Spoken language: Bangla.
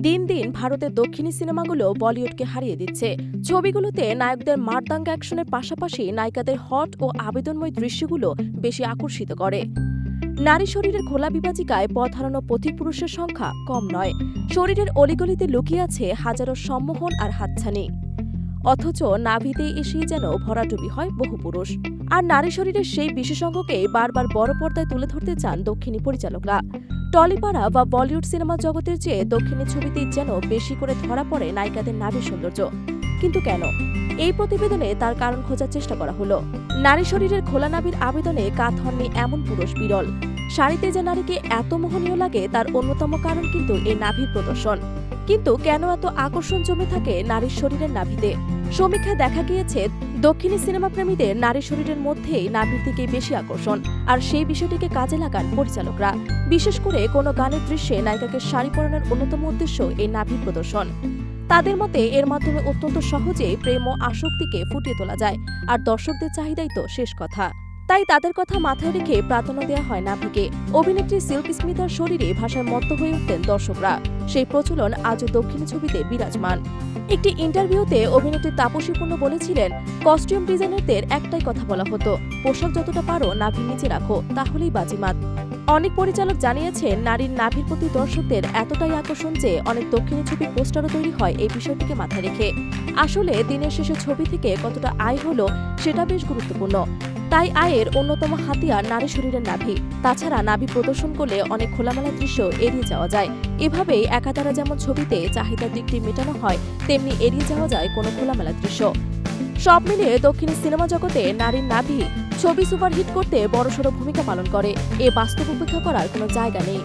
দিন দিন ভারতের দক্ষিণী সিনেমাগুলো বলিউডকে হারিয়ে দিচ্ছে। ছবিগুলোতে নায়কদের মারদাঙ্গা অ্যাকশনের পাশাপাশি নায়িকাদের হট ও আবেদনময় দৃশ্যগুলো বেশি আকর্ষিত করে। নারী শরীরের খোলা বিভাজিকায় পথ হারানো পথিক পুরুষের সংখ্যা কম নয়। শরীরের অলিগলিতে লুকিয়ে আছে হাজারো সম্মোহন আর হাতছানি। অথচ নাভিতে এসেই যেন ভরাডুবি হয় বহু পুরুষ। আর নারী শরীরের সেই বিশেষজ্ঞকে বারবার বড় পর্দায় তুলে ধরতে চান দক্ষিণী পরিচালকরা। টলিপাড়া বা বলিউড সিনেমা জগতের চেয়ে দক্ষিণী ছবিতেই যেন বেশি করে ধরা পড়ে নায়িকাদের নারীর সৌন্দর্য। কিন্তু কেন? এই প্রতিবেদনে তার কারণ খোঁজার চেষ্টা করা হলো। নারী শরীরের খোলা নাভির আবেদনে কাত হননি এমন পুরুষ বিরল। শাড়িতে যে নারীকে এত মোহনীয় লাগে, তার অন্যতম কারণ কিন্তু এই নাভির প্রদর্শন। কিন্তু কেন এত আকর্ষণ জমে থাকে নারীর শরীরের নাভিতে? সমীক্ষায় দেখা গিয়েছে, দক্ষিণী সিনেমা প্রেমীদের নারী শরীরের মধ্যেই নাভির দিকেই বেশি আকর্ষণ, আর সেই বিষয়টিকে কাজে লাগান পরিচালকরা। বিশেষ করে কোনো গানের দৃশ্যে নায়িকাকে শাড়ি পরানোর অন্যতম উদ্দেশ্য এই নাভির প্রদর্শন। তাদের মতে, এর মাধ্যমে অত্যন্ত সহজেই প্রেম ও আসক্তিকে ফুটিয়ে তোলা যায়, আর দর্শকদের চাহিদাই তো শেষ কথা। তাই তাদের কথা মাথায় রেখে প্রাধান্য দেওয়া হয় নাভিকে অভিনেত্রী সিল্ক স্মিতার শরীরে ভাষায় মত্ত হয়ে উঠতেন দর্শকরা। সেই প্রচলন আজও দক্ষিণী ছবিতে বিরাজমান। একটি ইন্টারভিউতে অভিনেত্রী তাপসী পূর্ণ বলেছিলেন, কস্টিউম ডিজাইনারদের একটাই কথা বলা হতো, পোশাক যতটা পারো নাভির নিচে রাখো, তাহলেই বাজিমাত। অনেক পরিচালক জানিয়েছেন, নারীর নাভির প্রতি দর্শকদের এতটাই আকর্ষণ যে অনেক দক্ষিণী ছবির পোস্টারও তৈরি হয় এই বিষয়টিকে মাথায় রেখে। আসলে দিনের শেষে ছবি থেকে কতটা আয় হলো, সেটা বেশ গুরুত্বপূর্ণ। তাই আয়ের অন্যতম হাতিয়ার নারী শরীরের নাভি। তাছাড়া নাভি প্রদর্শন করলে অনেক খোলামেলা দৃশ্য এড়িয়ে যাওয়া যায়। এভাবেই একাধারা যেমন ছবিতে চাহিদার দিকটি মেটানো হয়, তেমনি এড়িয়ে যাওয়া যায় কোনো খোলামেলা দৃশ্য। সব মিলিয়ে দক্ষিণী সিনেমা জগতে নারীর নাভি ছবি সুপারহিট করতে বড়সড় ভূমিকা পালন করে। এ বাস্তব উপেক্ষা করার কোনো জায়গা নেই।